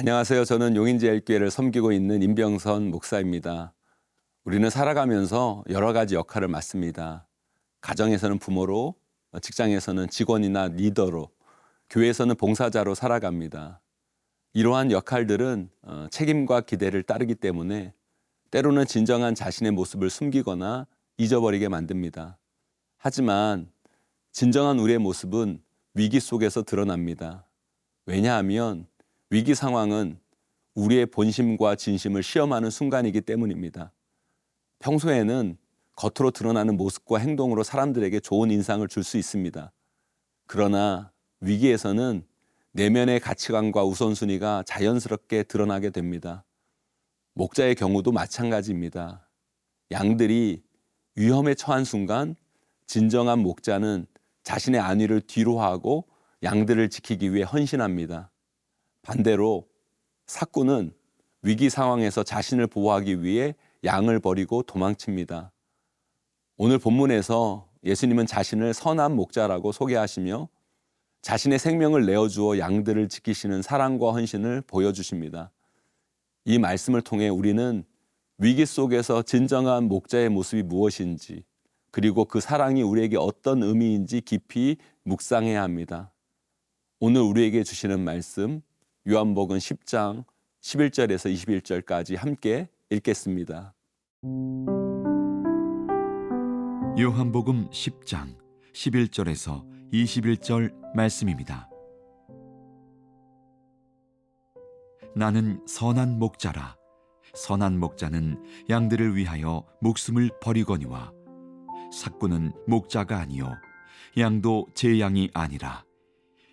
안녕하세요. 저는 용인제일교회를 섬기고 있는 임병선 목사입니다. 우리는 살아가면서 여러 가지 역할을 맡습니다. 가정에서는 부모로, 직장에서는 직원이나 리더로, 교회에서는 봉사자로 살아갑니다. 이러한 역할들은 어, 책임과 기대를 따르기 때문에 때로는 진정한 자신의 모습을 숨기거나 잊어버리게 만듭니다. 하지만 진정한 우리의 모습은 위기 속에서 드러납니다. 왜냐하면 위기 상황은 우리의 본심과 진심을 시험하는 순간이기 때문입니다. 평소에는 겉으로 드러나는 모습과 행동으로 사람들에게 좋은 인상을 줄 수 있습니다. 그러나 위기에서는 내면의 가치관과 우선순위가 자연스럽게 드러나게 됩니다. 목자의 경우도 마찬가지입니다. 양들이 위험에 처한 순간 진정한 목자는 자신의 안위를 뒤로하고 양들을 지키기 위해 헌신합니다. 반대로 사꾼은 위기 상황에서 자신을 보호하기 위해 양을 버리고 도망칩니다. 오늘 본문에서 예수님은 자신을 선한 목자라고 소개하시며 자신의 생명을 내어주어 양들을 지키시는 사랑과 헌신을 보여주십니다. 이 말씀을 통해 우리는 위기 속에서 진정한 목자의 모습이 무엇인지 그리고 그 사랑이 우리에게 어떤 의미인지 깊이 묵상해야 합니다. 오늘 우리에게 주시는 말씀 요한복음 10장 11절에서 21절까지 함께 읽겠습니다. 요한복음 10장 11절에서 21절 말씀입니다. 나는 선한 목자라 선한 목자는 양들을 위하여 목숨을 버리거니와 사꾼은 목자가 아니요 양도 제 양이 아니라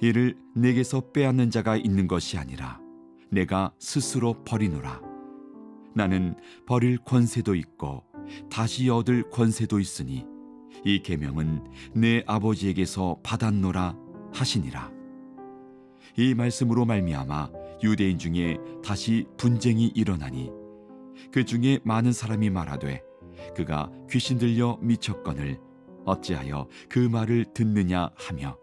이를 내게서 빼앗는 자가 있는 것이 아니라 내가 스스로 버리노라. 나는 버릴 권세도 있고 다시 얻을 권세도 있으니 이 계명은 내 아버지에게서 받았노라 하시니라. 이 말씀으로 말미암아 유대인 중에 다시 분쟁이 일어나니 그 중에 많은 사람이 말하되 그가 귀신 들려 미쳤거늘 어찌하여 그 말을 듣느냐 하며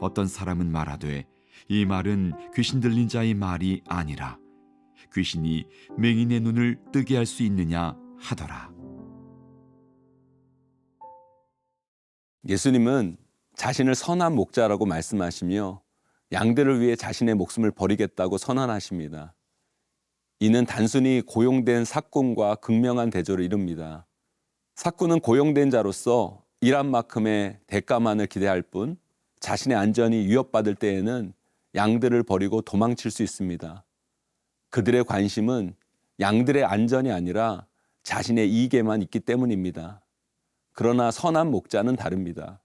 어떤 사람은 말하되 이 말은 귀신 들린 자의 말이 아니라 귀신이 맹인의 눈을 뜨게 할 수 있느냐 하더라. 예수님은 자신을 선한 목자라고 말씀하시며 양들을 위해 자신의 목숨을 버리겠다고 선언하십니다. 이는 단순히 고용된 사꾼과 극명한 대조를 이룹니다. 사꾼은 고용된 자로서 일한 만큼의 대가만을 기대할 뿐 자신의 안전이 위협받을 때에는 양들을 버리고 도망칠 수 있습니다. 그들의 관심은 양들의 안전이 아니라 자신의 이익에만 있기 때문입니다. 그러나 선한 목자는 다릅니다.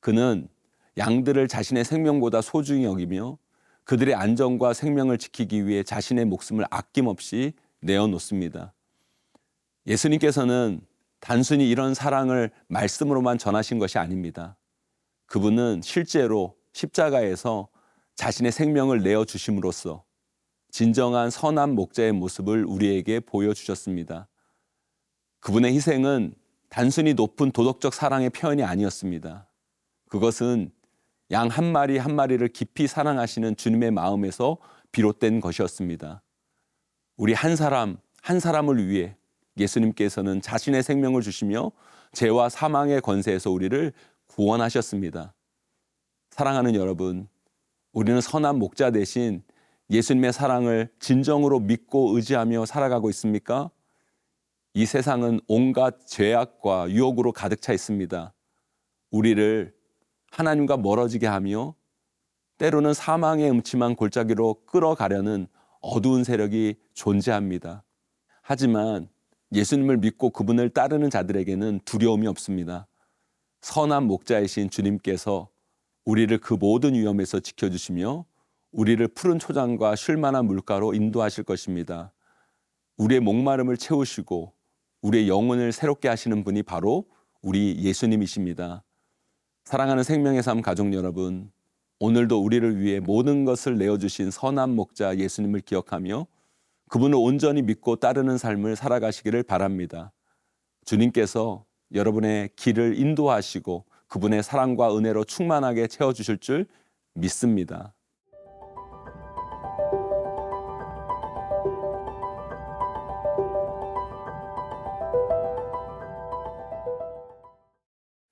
그는 양들을 자신의 생명보다 소중히 여기며 그들의 안전과 생명을 지키기 위해 자신의 목숨을 아낌없이 내어놓습니다. 예수님께서는 단순히 이런 사랑을 말씀으로만 전하신 것이 아닙니다. 그분은 실제로 십자가에서 자신의 생명을 내어 주심으로써 진정한 선한 목자의 모습을 우리에게 보여주셨습니다. 그분의 희생은 단순히 높은 도덕적 사랑의 표현이 아니었습니다. 그것은 양 한 마리 한 마리를 깊이 사랑하시는 주님의 마음에서 비롯된 것이었습니다. 우리 한 사람 한 사람을 위해 예수님께서는 자신의 생명을 주시며 죄와 사망의 권세에서 우리를 구원하셨습니다. 사랑하는 여러분, 우리는 선한 목자 대신 예수님의 사랑을 진정으로 믿고 의지하며 살아가고 있습니까? 이 세상은 온갖 죄악과 유혹으로 가득 차 있습니다. 우리를 하나님과 멀어지게 하며 때로는 사망의 음침한 골짜기로 끌어가려는 어두운 세력이 존재합니다. 하지만 예수님을 믿고 그분을 따르는 자들에게는 두려움이 없습니다. 선한 목자이신 주님께서 우리를 그 모든 위험에서 지켜주시며 우리를 푸른 초장과 쉴만한 물가로 인도하실 것입니다. 우리의 목마름을 채우시고 우리의 영혼을 새롭게 하시는 분이 바로 우리 예수님이십니다. 사랑하는 생명의 삶 가족 여러분, 오늘도 우리를 위해 모든 것을 내어주신 선한 목자 예수님을 기억하며 그분을 온전히 믿고 따르는 삶을 살아가시기를 바랍니다. 주님께서 여러분의 길을 인도하시고 그분의 사랑과 은혜로 충만하게 채워주실 줄 믿습니다.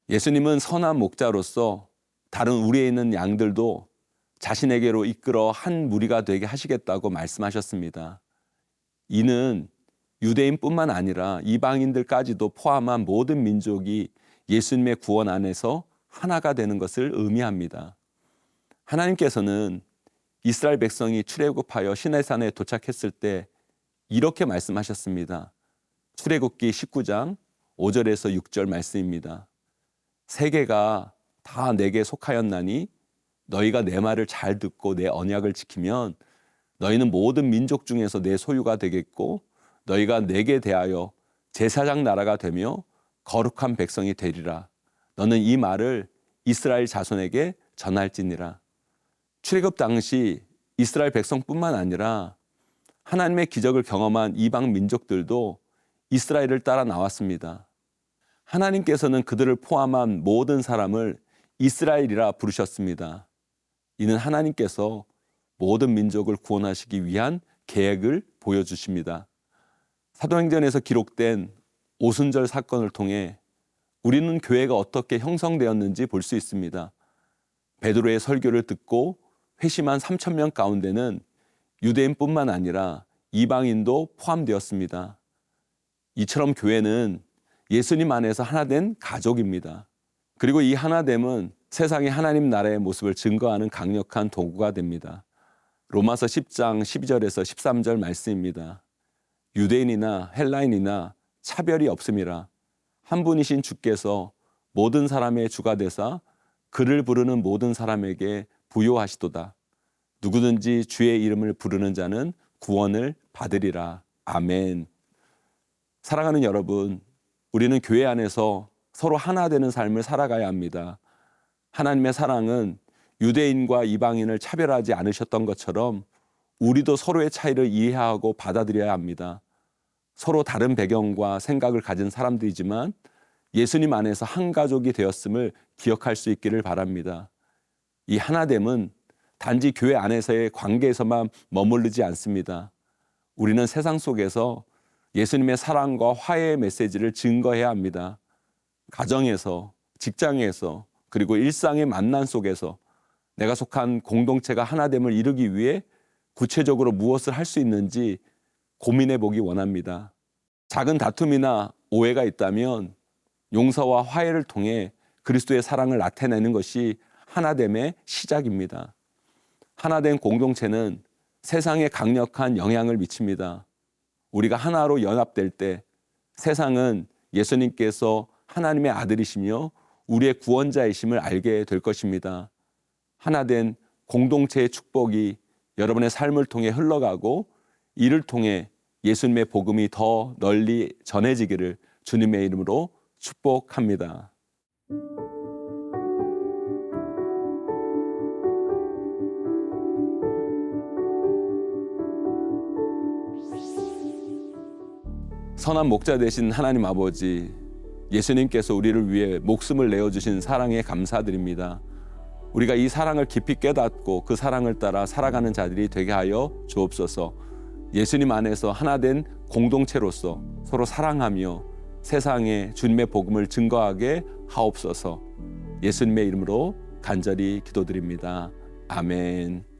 예수님은 선한 목자로서 다른 우리에 있는 양들도 자신에게로 이끌어 한 무리가 되게 하시겠다고 말씀하셨습니다. 이는 유대인뿐만 아니라 이방인들까지도 포함한 모든 민족이 예수님의 구원 안에서 하나가 되는 것을 의미합니다. 하나님께서는 이스라엘 백성이 출애굽하여 시내산에 도착했을 때 이렇게 말씀하셨습니다. 출애굽기 19장 5절에서 6절 말씀입니다. 세계가 다 내게 속하였나니 너희가 내 말을 잘 듣고 내 언약을 지키면 너희는 모든 민족 중에서 내 소유가 되겠고 너희가 내게 대하여 제사장 나라가 되며 거룩한 백성이 되리라. 너는 이 말을 이스라엘 자손에게 전할지니라. 출애굽 당시 이스라엘 백성뿐만 아니라 하나님의 기적을 경험한 이방 민족들도 이스라엘을 따라 나왔습니다. 하나님께서는 그들을 포함한 모든 사람을 이스라엘이라 부르셨습니다. 이는 하나님께서 모든 민족을 구원하시기 위한 계획을 보여주십니다. 사도행전에서 기록된 오순절 사건을 통해 우리는 교회가 어떻게 형성되었는지 볼 수 있습니다. 베드로의 설교를 듣고 회심한 3천 명 가운데는 유대인뿐만 아니라 이방인도 포함되었습니다. 이처럼 교회는 예수님 안에서 하나된 가족입니다. 그리고 이 하나됨은 세상의 하나님 나라의 모습을 증거하는 강력한 도구가 됩니다. 로마서 10장 12절에서 13절 말씀입니다. 유대인이나 헬라인이나 차별이 없음이라 한 분이신 주께서 모든 사람의 주가 되사 그를 부르는 모든 사람에게 부요하시도다. 누구든지 주의 이름을 부르는 자는 구원을 받으리라. 아멘. 사랑하는 여러분, 우리는 교회 안에서 서로 하나 되는 삶을 살아가야 합니다. 하나님의 사랑은 유대인과 이방인을 차별하지 않으셨던 것처럼 우리도 서로의 차이를 이해하고 받아들여야 합니다. 서로 다른 배경과 생각을 가진 사람들이지만 예수님 안에서 한 가족이 되었음을 기억할 수 있기를 바랍니다. 이 하나됨은 단지 교회 안에서의 관계에서만 머무르지 않습니다. 우리는 세상 속에서 예수님의 사랑과 화해의 메시지를 증거해야 합니다. 가정에서, 직장에서, 그리고 일상의 만남 속에서 내가 속한 공동체가 하나됨을 이루기 위해 구체적으로 무엇을 할 수 있는지 고민해 보기 원합니다. 작은 다툼이나 오해가 있다면 용서와 화해를 통해 그리스도의 사랑을 나타내는 것이 하나됨의 시작입니다. 하나된 공동체는 세상에 강력한 영향을 미칩니다. 우리가 하나로 연합될 때 세상은 예수님께서 하나님의 아들이시며 우리의 구원자이심을 알게 될 것입니다. 하나된 공동체의 축복이 여러분의 삶을 통해 흘러가고 이를 통해 예수님의 복음이 더 널리 전해지기를 주님의 이름으로 축복합니다. 선한 목자 되신 하나님 아버지, 예수님께서 우리를 위해 목숨을 내어주신 사랑에 감사드립니다. 우리가 이 사랑을 깊이 깨닫고 그 사랑을 따라 살아가는 자들이 되게 하여 주옵소서. 예수님 안에서 하나 된 공동체로서 서로 사랑하며 세상에 주님의 복음을 증거하게 하옵소서. 예수님의 이름으로 간절히 기도드립니다. 아멘.